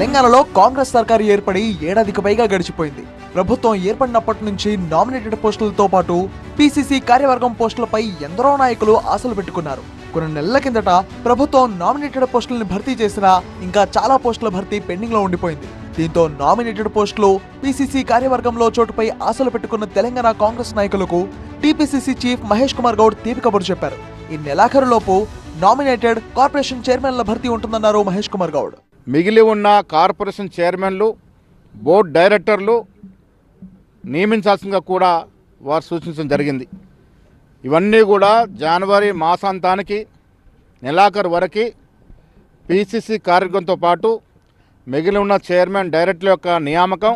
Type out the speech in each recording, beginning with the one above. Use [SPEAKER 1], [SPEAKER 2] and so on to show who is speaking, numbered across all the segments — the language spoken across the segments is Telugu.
[SPEAKER 1] తెలంగాణలో కాంగ్రెస్ సర్కారు ఏర్పడి ఏడాదికి పైగా గడిచిపోయింది. ప్రభుత్వం ఏర్పడినప్పటి నుంచి నామినేటెడ్ పోస్టులతో పాటు పిసిసి కార్యవర్గం పోస్టులపై ఎందరో నాయకులు ఆశలు పెట్టుకున్నారు. కొన్ని నెలల కిందట ప్రభుత్వం నామినేటెడ్ పోస్టులను భర్తీ చేసినా ఇంకా చాలా పోస్టుల భర్తీ పెండింగ్లో ఉండిపోయింది. దీంతో నామినేటెడ్ పోస్టులు పిసిసి కార్యవర్గంలో చోటుపై ఆశలు పెట్టుకున్న తెలంగాణ కాంగ్రెస్ నాయకులకు టీపీసీసీ చీఫ్ మహేష్ కుమార్ గౌడ్ తీపి కబురు చెప్పారు. ఈ నెలాఖరులోపు నామినేటెడ్ కార్పొరేషన్ చైర్మన్ల భర్తీ ఉంటుందన్నారు మహేష్ కుమార్ గౌడ్.
[SPEAKER 2] మిగిలి ఉన్న కార్పొరేషన్ చైర్మన్లు బోర్డు డైరెక్టర్లు నియమించాల్సిందిగా కూడా వారు సూచించడం జరిగింది. ఇవన్నీ కూడా జనవరి మాసాంతానికి నెలాఖరు వరకు పిసిసి కార్యక్రమంతో పాటు మిగిలి ఉన్న చైర్మన్ డైరెక్టర్ల యొక్క నియామకం.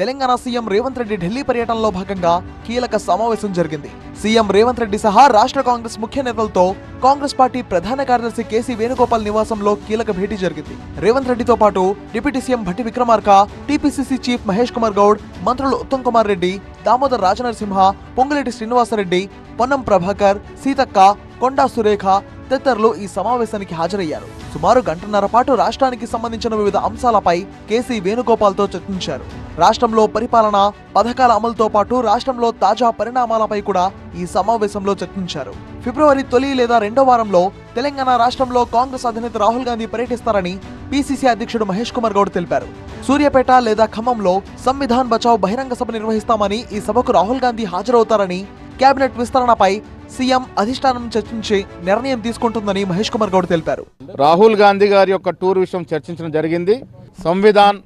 [SPEAKER 1] తెలంగాణ సీఎం రేవంత్ రెడ్డి ఢిల్లీ పర్యటనలో భాగంగా కీలక సమావేశం జరిగింది. సీఎం రేవంత్ రెడ్డి సహా రాష్ట్ర కాంగ్రెస్ ముఖ్య నేతలతో కాంగ్రెస్ పార్టీ ప్రధాన కార్యదర్శి కేసీ వేణుగోపాల్ నివాసంలో కీలక భేటీ జరిగింది. రేవంత్ రెడ్డితో పాటు deputy CM Bhatti Vikramarka TPCC chief Mahesh Kumar Goud మంత్రులు ఉత్తమ్ కుమార్ రెడ్డి దామోదర్ రాజనరసింహ పొంగులేటి శ్రీనివాసరెడ్డి పొన్నం ప్రభాకర్ సీతక్క కొండా సురేఖ తదితరులు ఈ సమావేశానికి హాజరయ్యారు. సుమారు గంటన్నర పాటు రాష్ట్రానికి సంబంధించిన వివిధ అంశాలపై కేసీ వేణుగోపాల్తో చర్చించారు. రాష్ట్రంలో పరిపాలన పథకాల అమలుతో పాటు రాష్ట్రంలో తాజా పరిణామాలపై కూడా ఈ సమావేశంలో చర్చించారు. ఫిబ్రవరి తొలి లేదా రెండో వారంలో తెలంగాణ రాష్ట్రంలో కాంగ్రెస్ అధినేత రాహుల్ గాంధీ పర్యటిస్తారని పిసిసి అధ్యక్షుడు మహేష్ కుమార్ గౌడ్ తెలిపారు. సూర్యాపేట లేదా ఖమ్మంలో సంవిధాన్ బచావ్ బహిరంగ సభ నిర్వహిస్తామని ఈ సభకు రాహుల్ గాంధీ హాజరవుతారని కేబినెట్ విస్తరణపై సీఎం అధిష్టానం చర్చించి నిర్ణయం తీసుకుంటుందని మహేష్ కుమార్ గౌడ్ తెలిపారు.
[SPEAKER 2] రాహుల్ గాంధీ గారి యొక్క టూర్ విషయం చర్చించడం జరిగింది. సంవిధాన్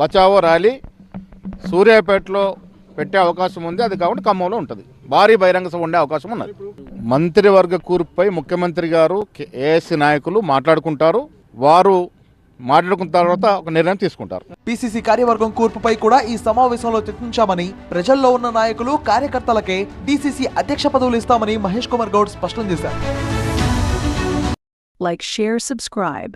[SPEAKER 2] బచావో ర్యాలీ సూర్యాపేటలో పెట్టే అవకాశం ఉంది. అది కాబట్టి ఖమ్మంలో ఉంటుంది. భారీ బహిరంగ సభ ఉండే అవకాశం ఉన్నది. మంత్రివర్గ కూర్పుపై ముఖ్యమంత్రి గారు ఏఎస్సీ నాయకులు మాట్లాడుకుంటారు. వారు మాట్లాడుకున్న తర్వాత ఒక నిర్ణయం తీసుకుంటారు
[SPEAKER 1] పిసిసి కార్యవర్గం కూర్పుపై కూడా ఈ సమావేశంలో చర్చించామని ప్రజల్లో ఉన్న నాయకులు కార్యకర్తలకే డిసిసి అధ్యక్ష పదవులు ఇస్తామని మహేష్ కుమార్ గౌడ్ స్పష్టం చేశారు
[SPEAKER 3] Like, share, subscribe.